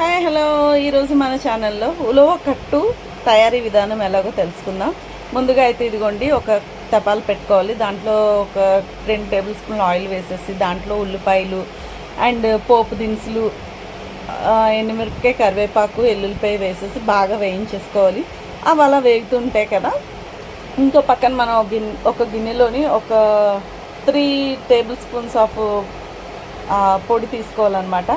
Hi hello ఈరోజు మన ఛానల్లో ఉలవ కట్టు తయారీ విధానం ఎలాగో తెలుసుకుందాం. ముందుగా అయితే ఇదిగోండి ఒక తపాలు పెట్టుకోవాలి. దాంట్లో ఒక రెండు టేబుల్ స్పూన్ ఆయిల్ వేసేసి దాంట్లో ఉల్లిపాయలు అండ్ పోపు దినుసులు ఆ, ఎండుమిరపకాయ కరివేపాకు ఎల్లుల్లిపాయ వేసేసి బాగా వేయించేసుకోవాలి. అవి అలా వేగుతుంటాయి కదా. ఇంకో పక్కన మనం ఒక గిన్నె ఒక గిన్నెలోని ఒక త్రీ టేబుల్ స్పూన్స్ ఆఫ్ పొడి తీసుకోవాలన్నమాట.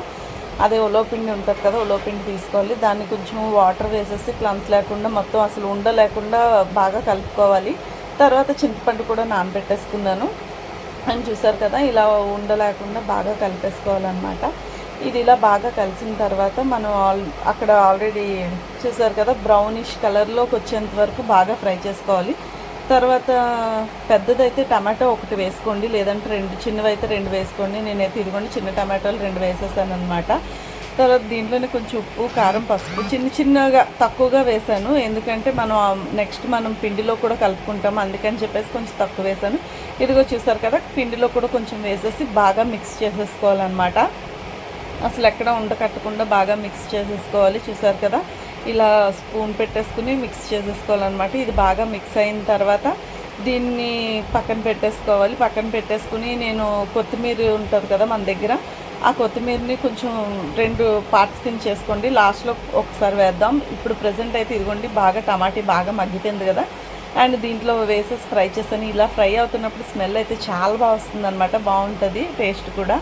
అదే ఉలవపిండి ఉంటుంది కదా ఉలవపిండి తీసుకోవాలి. దాన్ని కొంచెం వాటర్ వేసేసి క్లమ్స్ లేకుండా మొత్తం అసలు ఉండ లేకుండా బాగా కలుపుకోవాలి. తర్వాత చింతపండు కూడా నానబెట్టేసుకున్నాను. అని చూసారు కదా ఇలా ఉండ లేకుండా బాగా కలిపేసుకోవాలన్నమాట. ఇది ఇలా బాగా కలిసిన తర్వాత మనం ఆల్ అక్కడ ఆల్రెడీ చూసారు కదా బ్రౌనిష్ కలర్లోకి వచ్చేంత వరకు బాగా ఫ్రై చేసుకోవాలి. తర్వాత పెద్దదైతే టమాటో ఒకటి వేసుకోండి లేదంటే రెండు చిన్నవి అయితే రెండు వేసుకోండి. నేనైతే ఇదిగోండి చిన్న టమాటోలు రెండు వేసేసాను అనమాట తర్వాత దీంట్లోనే కొంచెం ఉప్పు కారం పసుపు చిన్న చిన్నగా తక్కువగా వేసాను. ఎందుకంటే మనం నెక్స్ట్ మనం పిండిలో కూడా కలుపుకుంటాం అందుకని చెప్పేసి కొంచెం తక్కువ వేసాను. ఇదిగో చూసారు కదా పిండిలో కూడా కొంచెం వేసేసి బాగా మిక్స్ చేసేసుకోవాలన్నమాట. అసలు ఎక్కడ ఉండకట్టకుండా బాగా మిక్స్ చేసేసుకోవాలి. చూసారు కదా ఇలా స్పూన్ పెట్టేసుకుని మిక్స్ చేసేసుకోవాలన్నమాట. ఇది బాగా మిక్స్ అయిన తర్వాత దీన్ని పక్కన పెట్టేసుకోవాలి. పక్కన పెట్టేసుకుని నేను కొత్తిమీర ఉంటుంది కదా మన దగ్గర. ఆ కొత్తిమీరని కొంచెం రెండు పార్ట్స్ కింద చేసుకోండి. లాస్ట్లో ఒకసారి వేద్దాం. ఇప్పుడు ప్రజెంట్ అయితే ఇదిగోండి బాగా టమాటీ బాగా మగ్గిపోయింది కదా. అండ్ దీంట్లో వేసేసి ఫ్రై చేసాను ఇలా ఫ్రై అవుతున్నప్పుడు స్మెల్ అయితే చాలా బాగా వస్తుంది అనమాట బాగుంటుంది టేస్ట్ కూడా.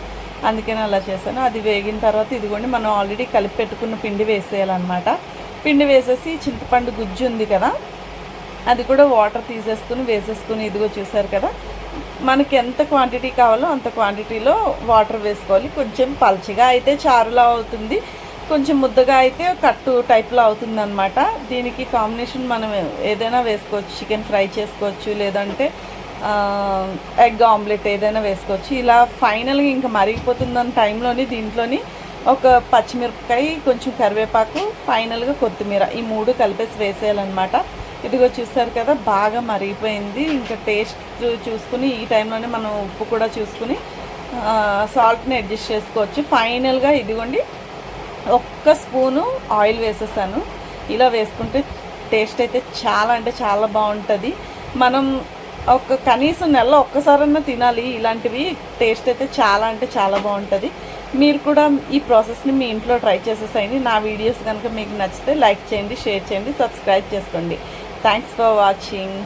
అందుకని అలా చేశాను. అది వేగిన తర్వాత ఇదిగోండి మనం ఆల్రెడీ కలిపి పెట్టుకున్న పిండి వేసేయాలన్నమాట. పిండి వేసేసి చింతపండు గుజ్జు ఉంది కదా అది కూడా వాటర్ తీసేసుకుని వేసేసుకుని ఇదిగో చూసారు కదా మనకి ఎంత క్వాంటిటీ కావాలో అంత క్వాంటిటీలో వాటర్ వేసుకోవాలి. కొంచెం పల్చగా అయితే చారులా అవుతుంది కొంచెం ముద్దగా అయితే కట్టు టైప్లో అవుతుంది అనమాట దీనికి కాంబినేషన్ మనం ఏదైనా వేసుకోవచ్చు చికెన్ ఫ్రై చేసుకోవచ్చు లేదంటే ఎగ్ ఆమ్లెట్ ఏదైనా వేసుకోవచ్చు. ఇలా ఫైనల్గా ఇంకా మరిగిపోతుందని టైంలోని దీంట్లోని ఒక పచ్చిమిరపకాయ కొంచెం కరివేపాకు ఫైనల్గా కొత్తిమీర. ఈ మూడు కలిపేసి వేసేయాలన్నమాట. ఇదిగో చూసారు కదా బాగా మరిగిపోయింది. ఇంకా టేస్ట్ చూసుకుని ఈ టైంలోనే మనం ఉప్పు కూడా చూసుకుని సాల్ట్ని అడ్జస్ట్ చేసుకోవచ్చు. ఫైనల్గా ఇదిగోండి ఒక్క స్పూను ఆయిల్ వేసేసాను. ఇలా వేసుకుంటే టేస్ట్ అయితే చాలా అంటే చాలా బాగుంటుంది. మనం ఒక కనీసం నెలలో ఒక్కసారన్నా తినాలి. ఇలాంటివి టేస్ట్ అయితే చాలా అంటే చాలా బాగుంటుంది. మీరు కూడా ఈ ప్రాసెస్ని మీ ఇంట్లో ట్రై చేసేసేయండి. నా వీడియోస్ కనుక మీకు నచ్చితే లైక్ చేయండి షేర్ చేయండి సబ్స్క్రైబ్ చేసుకోండి. Thanks for watching